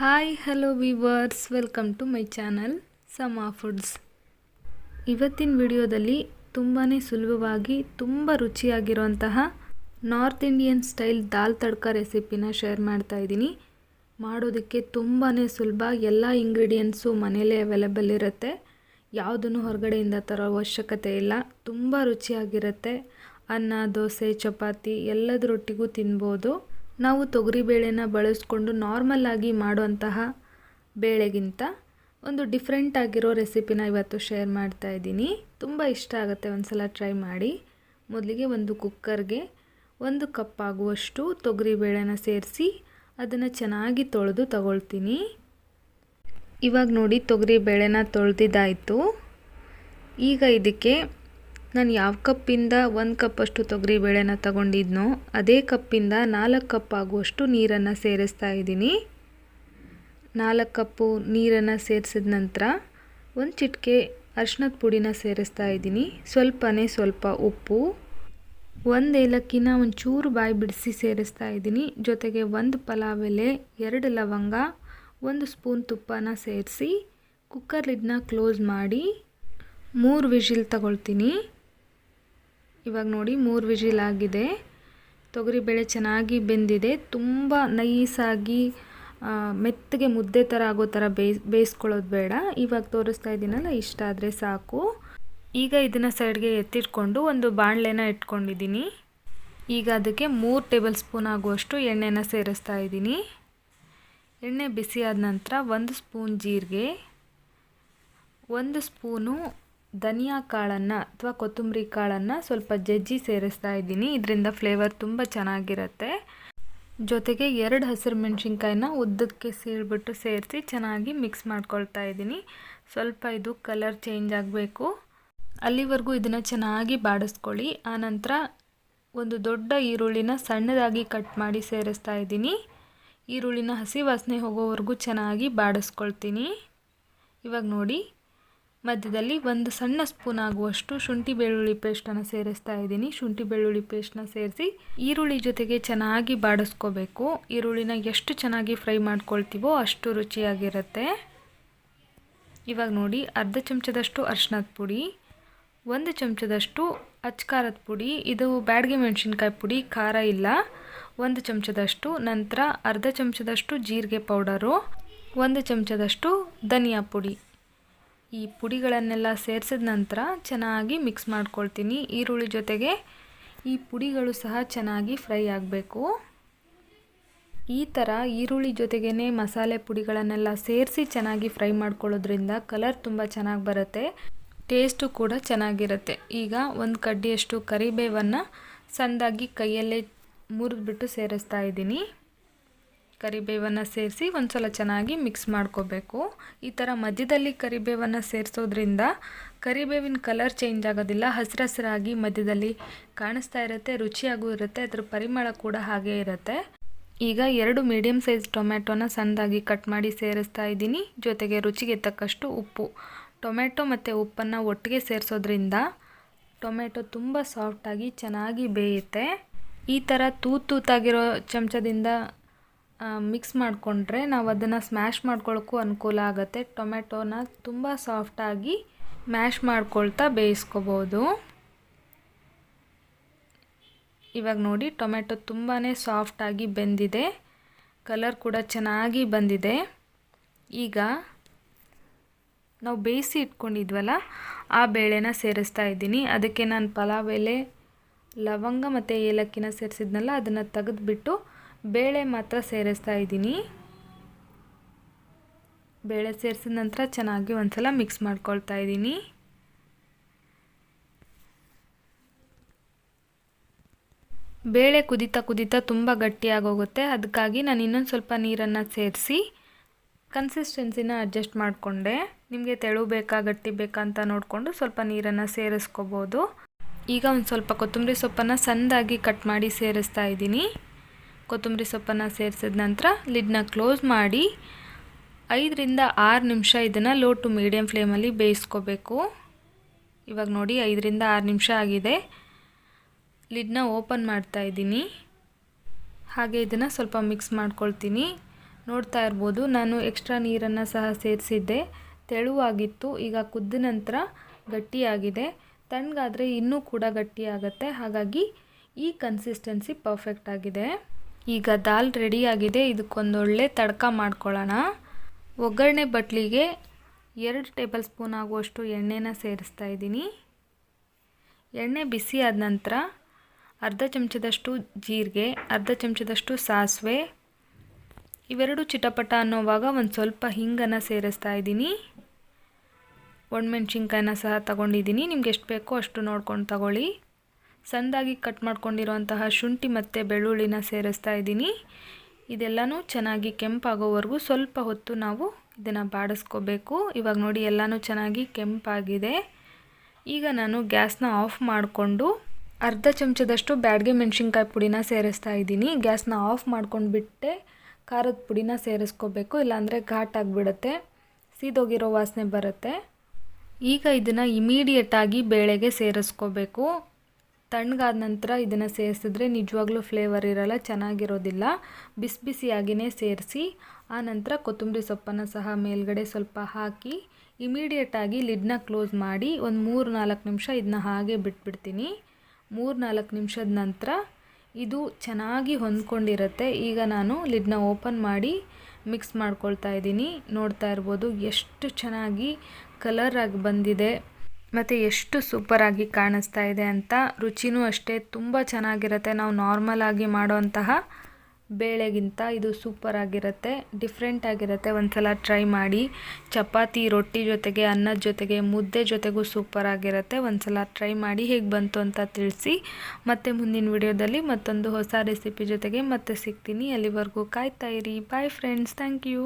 Hi hello viewers welcome to my channel Sama foods ಇವತ್ತಿನ ವಿಡಿಯೋದಲ್ಲಿ ತುಂಬಾ ಸುಲಭವಾಗಿ ತುಂಬ ರುಚಿಯಾಗಿರುವಂತಹ north Indian style dal tadka ರೆಸಿಪಿನ ಶೇರ್ ಮಾಡ್ತಾ ಇದ್ದೀನಿ. ಮಾಡೋದಕ್ಕೆ ತುಂಬಾ ಸುಲಭ. ಎಲ್ಲ ಇಂಗ್ರೀಡಿಯೆಂಟ್ಸು ಮನೆಯಲ್ಲೇ ಅವೈಲೇಬಲ್ ಇರುತ್ತೆ. ಯಾವುದನ್ನು ಹೊರಗಡೆಯಿಂದ ತರೋ ಅವಶ್ಯಕತೆ ಇಲ್ಲ. ತುಂಬ ರುಚಿಯಾಗಿರುತ್ತೆ. ಅನ್ನ, ದೋಸೆ, ಚಪಾತಿ ಎಲ್ಲದರೊಟ್ಟಿಗೂ ತಿನ್ಬೋದು. ನಾವು ತೊಗರಿಬೇಳೆನ ಬಳಸ್ಕೊಂಡು ನಾರ್ಮಲ್ ಆಗಿ ಮಾಡುವಂತಹ ಬೇಳೆಗಿಂತ ಒಂದು ಡಿಫ್ರೆಂಟ್ ಆಗಿರೋ ರೆಸಿಪಿನ ಇವತ್ತು ಶೇರ್ ಮಾಡ್ತಾ ಇದ್ದೀನಿ. ತುಂಬ ಇಷ್ಟ ಆಗುತ್ತೆ ಒಂದು ಸಲ ಟ್ರೈ ಮಾಡಿ. ಮೊದಲಿಗೆ ಒಂದು ಕುಕ್ಕರ್ಗೆ ಒಂದು ಕಪ್ ಆಗುವಷ್ಟು ತೊಗರಿಬೇಳೆನ ಸೇರಿಸಿ ಅದನ್ನು ಚೆನ್ನಾಗಿ ತೊಳೆದು ತಗೊಳ್ತೀನಿ. ಇವಾಗ ನೋಡಿ ತೊಗರಿ ಬೇಳೆನ ತೊಳೆದಿದ್ದಾಯಿತು. ಈಗ ಇದಕ್ಕೆ ನಾನು ಯಾವ ಕಪ್ಪಿಂದ ಒಂದು ಕಪ್ಪಷ್ಟು ತೊಗರಿಬೇಳೆನ ತಗೊಂಡಿದ್ನೋ, ಅದೇ ಕಪ್ಪಿಂದ ನಾಲ್ಕು ಕಪ್ ಆಗುವಷ್ಟು ನೀರನ್ನು ಸೇರಿಸ್ತಾ ಇದ್ದೀನಿ. ನಾಲ್ಕು ಕಪ್ಪು ನೀರನ್ನು ಸೇರಿಸಿದ ನಂತರ ಒಂದು ಚಿಟಿಕೆ ಅರ್ಶಿನದ ಪುಡಿನ ಸೇರಿಸ್ತಾ ಇದ್ದೀನಿ. ಸ್ವಲ್ಪನೇ ಸ್ವಲ್ಪ ಉಪ್ಪು, ಒಂದು ಏಲಕ್ಕಿನ ಒಂಚೂರು ಬಾಯಿ ಬಿಡಿಸಿ ಸೇರಿಸ್ತಾ ಇದ್ದೀನಿ. ಜೊತೆಗೆ ಒಂದು ಪಲಾವ್ ಎಲೆ ಎರಡು ಲವಂಗ, ಒಂದು ಸ್ಪೂನ್ ತುಪ್ಪನ ಸೇರಿಸಿ ಕುಕ್ಕರ್ ಲಿಡ್ನ ಕ್ಲೋಸ್ ಮಾಡಿ, ಮೂರು ವಿಷಿಲ್ ತಗೊಳ್ತೀನಿ. ಇವಾಗ ನೋಡಿ, ಮೂರು ವಿಜಿಲ್ ಆಗಿದೆ. ತೊಗರಿಬೇಳೆ ಚೆನ್ನಾಗಿ ಬೆಂದಿದೆ. ತುಂಬ ನೈಸಾಗಿ ಮೆತ್ತಗೆ ಮುದ್ದೆ ಥರ ಆಗೋ ಥರ ಬೇಯಿಸ್ ಬೇಯಿಸ್ಕೊಳ್ಳೋದು ಬೇಡ. ಇವಾಗ ತೋರಿಸ್ತಾ ಇದ್ದೀನಲ್ಲ ಇಷ್ಟ ಆದರೆ ಸಾಕು. ಈಗ ಇದನ್ನು ಸೈಡ್ಗೆ ಎತ್ತಿಟ್ಕೊಂಡು ಒಂದು ಬಾಣಲೆನ ಇಟ್ಕೊಂಡಿದ್ದೀನಿ. ಈಗ ಅದಕ್ಕೆ ಮೂರು ಟೇಬಲ್ ಸ್ಪೂನ್ ಆಗುವಷ್ಟು ಎಣ್ಣೆನ ಸೇರಿಸ್ತಾ ಇದ್ದೀನಿ ಎಣ್ಣೆ ಬಿಸಿಯಾದ ನಂತರ ಒಂದು ಸ್ಪೂನ್ ಜೀರಿಗೆ, ಒಂದು ಸ್ಪೂನು ಧನಿಯಾ ಕಾಳನ್ನು ಅಥವಾ ಕೊತ್ತಂಬರಿ ಕಾಳನ್ನು ಸ್ವಲ್ಪ ಜಜ್ಜಿ ಸೇರಿಸ್ತಾ ಇದ್ದೀನಿ. ಇದರಿಂದ ಫ್ಲೇವರ್ ತುಂಬ ಚೆನ್ನಾಗಿರುತ್ತೆ. ಜೊತೆಗೆ ಎರಡು ಹಸಿರು ಮೆಣಸಿನ್ಕಾಯಿನ ಉದ್ದಕ್ಕೆ ಸೀಳ್ಬಿಟ್ಟು ಸೇರಿಸಿ ಚೆನ್ನಾಗಿ ಮಿಕ್ಸ್ ಮಾಡ್ಕೊಳ್ತಾ ಇದ್ದೀನಿ. ಸ್ವಲ್ಪ ಇದು ಕಲರ್ ಚೇಂಜ್ ಆಗಬೇಕು. ಅಲ್ಲಿವರೆಗೂ ಇದನ್ನು ಚೆನ್ನಾಗಿ ಬಾಡಿಸ್ಕೊಳ್ಳಿ. ಆನಂತರ ಒಂದು ದೊಡ್ಡ ಈರುಳ್ಳಿನ ಸಣ್ಣದಾಗಿ ಕಟ್ ಮಾಡಿ ಸೇರಿಸ್ತಾ ಇದ್ದೀನಿ. ಈರುಳ್ಳಿನ ಹಸಿ ವಾಸನೆ ಹೋಗೋವರೆಗೂ ಚೆನ್ನಾಗಿ ಬಾಡಿಸ್ಕೊಳ್ತೀನಿ. ಇವಾಗ ನೋಡಿ ಮಧ್ಯದಲ್ಲಿ ಒಂದು ಸಣ್ಣ ಸ್ಪೂನ್ ಆಗುವಷ್ಟು ಶುಂಠಿ ಬೆಳ್ಳುಳ್ಳಿ ಪೇಸ್ಟನ್ನು ಸೇರಿಸ್ತಾ ಇದ್ದೀನಿ. ಶುಂಠಿ ಬೆಳ್ಳುಳ್ಳಿ ಪೇಸ್ಟನ್ನ ಸೇರಿಸಿ ಈರುಳ್ಳಿ ಜೊತೆಗೆ ಚೆನ್ನಾಗಿ ಬಾಡಿಸ್ಕೋಬೇಕು. ಈರುಳ್ಳಿನ ಎಷ್ಟು ಚೆನ್ನಾಗಿ ಫ್ರೈ ಮಾಡ್ಕೊಳ್ತೀವೋ ಅಷ್ಟು ರುಚಿಯಾಗಿರುತ್ತೆ. ಇವಾಗ ನೋಡಿ, ಅರ್ಧ ಚಮಚದಷ್ಟು ಅರ್ಶಿನದ ಪುಡಿ, ಒಂದು ಚಮಚದಷ್ಟು ಅಚ್ಕಾರದ ಪುಡಿ, ಇದು ಬ್ಯಾಡ್ಗೆ ಮೆಣಸಿನ್ಕಾಯಿ ಪುಡಿ, ಖಾರ ಇಲ್ಲ. ಒಂದು ಚಮಚದಷ್ಟು ನಂತರ ಅರ್ಧ ಚಮಚದಷ್ಟು ಜೀರಿಗೆ ಪೌಡರು, ಒಂದು ಚಮಚದಷ್ಟು ಧನಿಯಾ ಪುಡಿ. ಈ ಪುಡಿಗಳನ್ನೆಲ್ಲ ಸೇರಿಸಿದ ನಂತರ ಚೆನ್ನಾಗಿ ಮಿಕ್ಸ್ ಮಾಡ್ಕೊಳ್ತೀನಿ. ಈರುಳ್ಳಿ ಜೊತೆಗೆ ಈ ಪುಡಿಗಳು ಸಹ ಚೆನ್ನಾಗಿ ಫ್ರೈ ಆಗಬೇಕು. ಈ ಥರ ಈರುಳ್ಳಿ ಜೊತೆಗೇ ಮಸಾಲೆ ಪುಡಿಗಳನ್ನೆಲ್ಲ ಸೇರಿಸಿ ಚೆನ್ನಾಗಿ ಫ್ರೈ ಮಾಡ್ಕೊಳ್ಳೋದ್ರಿಂದ ಕಲರ್ ತುಂಬ ಚೆನ್ನಾಗಿ ಬರುತ್ತೆ. ಟೇಸ್ಟು ಕೂಡ ಚೆನ್ನಾಗಿರುತ್ತೆ. ಈಗ ಒಂದು ಕಡ್ಡಿಯಷ್ಟು ಕರಿಬೇವನ್ನು ಸಣ್ಣದಾಗಿ ಕೈಯಲ್ಲೇ ಮುರಿದ್ಬಿಟ್ಟು ಸೇರಿಸ್ತಾ ಇದ್ದೀನಿ. ಕರಿಬೇವನ್ನು ಸೇರಿಸಿ ಒಂದು ಸಲ ಚೆನ್ನಾಗಿ ಮಿಕ್ಸ್ ಮಾಡ್ಕೋಬೇಕು. ಈ ಥರ ಮಧ್ಯದಲ್ಲಿ ಕರಿಬೇವನ್ನು ಸೇರಿಸೋದ್ರಿಂದ ಕರಿಬೇವಿನ ಕಲರ್ ಚೇಂಜ್ ಆಗೋದಿಲ್ಲ ಹಸಿರು ಹಸಿರಾಗಿ ಮಧ್ಯದಲ್ಲಿ ಕಾಣಿಸ್ತಾ ಇರುತ್ತೆ, ರುಚಿಯಾಗೂ ಇರುತ್ತೆ, ಅದರ ಪರಿಮಳ ಕೂಡ ಹಾಗೇ ಇರುತ್ತೆ. ಈಗ ಎರಡು ಮೀಡಿಯಮ್ ಸೈಜ್ ಟೊಮೆಟೊನ ಸಣ್ಣದಾಗಿ ಕಟ್ ಮಾಡಿ ಸೇರಿಸ್ತಾ ಇದ್ದೀನಿ. ಜೊತೆಗೆ ರುಚಿಗೆ ತಕ್ಕಷ್ಟು ಉಪ್ಪು. ಟೊಮೆಟೊ ಮತ್ತು ಉಪ್ಪನ್ನು ಒಟ್ಟಿಗೆ ಸೇರಿಸೋದ್ರಿಂದ ಟೊಮೆಟೊ ತುಂಬ ಸಾಫ್ಟಾಗಿ ಚೆನ್ನಾಗಿ ಬೇಯುತ್ತೆ. ಈ ಥರ ತೂತು ತೂತಾಗಿರೋ ಚಮಚದಿಂದ ಮಿಕ್ಸ್ ಮಾಡಿಕೊಂಡ್ರೆ ನಾವು ಅದನ್ನು ಸ್ಮ್ಯಾಶ್ ಮಾಡ್ಕೊಳ್ಳೋಕ್ಕೂ ಅನುಕೂಲ ಆಗುತ್ತೆ. ಟೊಮೆಟೊನ ತುಂಬ ಸಾಫ್ಟಾಗಿ ಮ್ಯಾಶ್ ಮಾಡ್ಕೊಳ್ತಾ ಬೇಯಿಸ್ಕೋಬೋದು. ಇವಾಗ ನೋಡಿ ಟೊಮೆಟೊ ತುಂಬಾ ಸಾಫ್ಟಾಗಿ ಬೆಂದಿದೆ. ಕಲರ್ ಕೂಡ ಚೆನ್ನಾಗಿ ಬಂದಿದೆ. ಈಗ ನಾವು ಬೇಯಿಸಿ ಇಟ್ಕೊಂಡಿದ್ವಲ್ಲ, ಆ ಬೇಳೆನ ಸೇರಿಸ್ತಾ ಇದ್ದೀನಿ. ಅದಕ್ಕೆ ನಾನು ಪಲಾವ್ ಎಲೆ, ಲವಂಗ ಮತ್ತು ಏಲಕ್ಕಿನ ಸೇರಿಸಿದ್ನಲ್ಲ, ಅದನ್ನು ತೆಗೆದುಬಿಟ್ಟು ಬೇಳೆ ಮಾತ್ರ ಸೇರಿಸ್ತಾ ಇದ್ದೀನಿ. ಬೇಳೆ ಸೇರಿಸಿದ ನಂತರ ಚೆನ್ನಾಗಿ ಒಂದ್ಸಲ ಮಿಕ್ಸ್ ಮಾಡ್ಕೊಳ್ತಾ ಇದ್ದೀನಿ. ಬೇಳೆ ಕುದಿತಾ ಕುದಿತಾ ತುಂಬ ಗಟ್ಟಿಯಾಗೋಗುತ್ತೆ. ಅದಕ್ಕಾಗಿ ನಾನು ಇನ್ನೊಂದು ಸ್ವಲ್ಪ ನೀರನ್ನು ಸೇರಿಸಿ ಕನ್ಸಿಸ್ಟೆನ್ಸಿನ ಅಡ್ಜಸ್ಟ್ ಮಾಡಿಕೊಂಡೆ. ನಿಮಗೆ ತೆಳು ಬೇಕಾ, ಗಟ್ಟಿ ಬೇಕಾ ಅಂತ ನೋಡಿಕೊಂಡು ಸ್ವಲ್ಪ ನೀರನ್ನು ಸೇರಿಸ್ಕೋಬೋದು. ಈಗ ಒಂದು ಸ್ವಲ್ಪ ಕೊತ್ತಂಬರಿ ಸೊಪ್ಪನ್ನು ಸಣ್ಣದಾಗಿ ಕಟ್ ಮಾಡಿ ಸೇರಿಸ್ತಾ ಇದ್ದೀನಿ. ಕೊತ್ತಂಬರಿ ಸೊಪ್ಪನ್ನು ಸೇರಿಸಿದ ನಂತರ ಲಿಡ್ನ ಕ್ಲೋಸ್ ಮಾಡಿ ಐದರಿಂದ ಆರು ನಿಮಿಷ ಇದನ್ನು ಲೋ ಟು ಮೀಡಿಯಮ್ ಫ್ಲೇಮಲ್ಲಿ ಬೇಯಿಸ್ಕೋಬೇಕು. ಇವಾಗ ನೋಡಿ ಐದರಿಂದ ಆರು ನಿಮಿಷ ಆಗಿದೆ. ಲಿಡ್ನ ಓಪನ್ ಮಾಡ್ತಾ ಇದ್ದೀನಿ. ಹಾಗೆ ಇದನ್ನು ಸ್ವಲ್ಪ ಮಿಕ್ಸ್ ಮಾಡ್ಕೊಳ್ತೀನಿ. ನೋಡ್ತಾ ಇರ್ಬೋದು, ನಾನು ಎಕ್ಸ್ಟ್ರಾ ನೀರನ್ನು ಸಹ ಸೇರಿಸಿದ್ದೆ. ತೆಳುವಾಗಿತ್ತು, ಈಗ ಕುದ್ದ ನಂತರ ಗಟ್ಟಿಯಾಗಿದೆ. ತಣ್ಣಗಾದರೆ ಇನ್ನೂ ಕೂಡ ಗಟ್ಟಿಯಾಗತ್ತೆ. ಹಾಗಾಗಿ ಈ ಕನ್ಸಿಸ್ಟೆನ್ಸಿ ಪರ್ಫೆಕ್ಟ್ ಆಗಿದೆ. ಈಗ ದಾಲ್ ರೆಡಿಯಾಗಿದೆ ಇದಕ್ಕೊಂದೊಳ್ಳೆ ತಡ್ಕ ಮಾಡ್ಕೊಳ್ಳೋಣ. ಒಗ್ಗರಣೆ ಬಟ್ಲಿಗೆ ಎರಡು ಟೇಬಲ್ ಸ್ಪೂನ್ ಆಗುವಷ್ಟು ಎಣ್ಣೆನ ಸೇರಿಸ್ತಾ ಇದ್ದೀನಿ. ಎಣ್ಣೆ ಬಿಸಿ ಆದ ನಂತರ ಅರ್ಧ ಚಮಚದಷ್ಟು ಜೀರಿಗೆ, ಅರ್ಧ ಚಮಚದಷ್ಟು ಸಾಸಿವೆ, ಇವೆರಡು ಚಿಟಪಟ ಅನ್ನೋವಾಗ ಒಂದು ಸ್ವಲ್ಪ ಹಿಂಗನ್ನು ಸೇರಿಸ್ತಾ ಇದ್ದೀನಿ. ಒಣಮೆಣ್ಸಿನ್ಕಾಯಿನ ಸಹ ತಗೊಂಡಿದ್ದೀನಿ. ನಿಮ್ಗೆ ಎಷ್ಟು ಬೇಕೋ ಅಷ್ಟು ನೋಡ್ಕೊಂಡು ತಗೊಳ್ಳಿ. ಸಣ್ಣದಾಗಿ ಕಟ್ ಮಾಡ್ಕೊಂಡಿರುವಂತಹ ಶುಂಠಿ ಮತ್ತು ಬೆಳ್ಳುಳ್ಳಿನ ಸೇರಿಸ್ತಾ ಇದ್ದೀನಿ. ಇದೆಲ್ಲನೂ ಚೆನ್ನಾಗಿ ಕೆಂಪಾಗೋವರೆಗೂ ಸ್ವಲ್ಪ ಹೊತ್ತು ನಾವು ಇದನ್ನು ಬಾಡಿಸ್ಕೋಬೇಕು. ಇವಾಗ ನೋಡಿ ಎಲ್ಲನೂ ಚೆನ್ನಾಗಿ ಕೆಂಪಾಗಿದೆ. ಈಗ ನಾನು ಗ್ಯಾಸ್ನ ಆಫ್ ಮಾಡಿಕೊಂಡು ಅರ್ಧ ಚಮಚದಷ್ಟು ಬ್ಯಾಡ್ಗೆ ಮೆಣಸಿನ್ಕಾಯಿ ಪುಡಿನ ಸೇರಿಸ್ತಾ ಇದ್ದೀನಿ. ಗ್ಯಾಸ್ನ ಆಫ್ ಮಾಡ್ಕೊಂಡು ಬಿಟ್ಟೆ ಖಾರದ ಪುಡಿನ ಸೇರಿಸ್ಕೋಬೇಕು, ಇಲ್ಲಾಂದರೆ ಘಾಟ್ ಆಗಿಬಿಡುತ್ತೆ. ಸೀದೋಗಿರೋ ವಾಸನೆ ಬರುತ್ತೆ. ಈಗ ಇದನ್ನು ಇಮಿಡಿಯೇಟಾಗಿ ಬೇಳೆಗೆ ಸೇರಿಸ್ಕೋಬೇಕು. ತಣ್ಣಗಾದ ನಂತರ ಇದನ್ನು ಸೇರಿಸಿದ್ರೆ ನಿಜವಾಗ್ಲೂ ಫ್ಲೇವರ್ ಇರೋಲ್ಲ, ಚೆನ್ನಾಗಿರೋದಿಲ್ಲ. ಬಿಸಿ ಬಿಸಿಯಾಗಿಯೇ ಸೇರಿಸಿ, ಆ ನಂತರ ಕೊತ್ತಂಬರಿ ಸೊಪ್ಪನ್ನು ಸಹ ಮೇಲ್ಗಡೆ ಸ್ವಲ್ಪ ಹಾಕಿ ಇಮಿಡಿಯೇಟಾಗಿ ಲಿಡ್ನ ಕ್ಲೋಸ್ ಮಾಡಿ ಒಂದು ಮೂರು ನಾಲ್ಕು ನಿಮಿಷ ಇದನ್ನ ಹಾಗೆ ಬಿಟ್ಬಿಡ್ತೀನಿ. ಮೂರು ನಾಲ್ಕು ನಿಮಿಷದ ನಂತರ ಇದು ಚೆನ್ನಾಗಿ ಹೊಂದ್ಕೊಂಡಿರುತ್ತೆ. ಈಗ ನಾನು ಲಿಡ್ನ ಓಪನ್ ಮಾಡಿ ಮಿಕ್ಸ್ ಮಾಡ್ಕೊಳ್ತಾ ಇದ್ದೀನಿ. ನೋಡ್ತಾ ಇರ್ಬೋದು ಎಷ್ಟು ಚೆನ್ನಾಗಿ ಕಲರಾಗಿ ಬಂದಿದೆ. ಮತ್ತು ಎಷ್ಟು ಸೂಪರಾಗಿ ಕಾಣಿಸ್ತಾ ಇದೆ ಅಂತ ರುಚಿನೂ ಅಷ್ಟೇ ತುಂಬ ಚೆನ್ನಾಗಿರುತ್ತೆ. ನಾವು ನಾರ್ಮಲಾಗಿ ಮಾಡುವಂತಹ ಬೇಳೆಗಿಂತ ಇದು ಸೂಪರಾಗಿರುತ್ತೆ ಡಿಫ್ರೆಂಟ್ ಆಗಿರುತ್ತೆ. ಒಂದು ಸಲ ಟ್ರೈ ಮಾಡಿ. ಚಪಾತಿ, ರೊಟ್ಟಿ ಜೊತೆಗೆ, ಅನ್ನದ ಜೊತೆಗೆ, ಮುದ್ದೆ ಜೊತೆಗೂ ಸೂಪರಾಗಿರುತ್ತೆ ಒಂದು ಸಲ ಟ್ರೈ ಮಾಡಿ ಹೇಗೆ ಬಂತು ಅಂತ ತಿಳಿಸಿ. ಮತ್ತು ಮುಂದಿನ ವಿಡಿಯೋದಲ್ಲಿ ಮತ್ತೊಂದು ಹೊಸ ರೆಸಿಪಿ ಜೊತೆಗೆ ಮತ್ತೆ ಸಿಗ್ತೀನಿ. ಅಲ್ಲಿವರೆಗೂ ಕಾಯ್ತಾ ಇರಿ. ಬಾಯ್ ಫ್ರೆಂಡ್ಸ್ ಥ್ಯಾಂಕ್ ಯು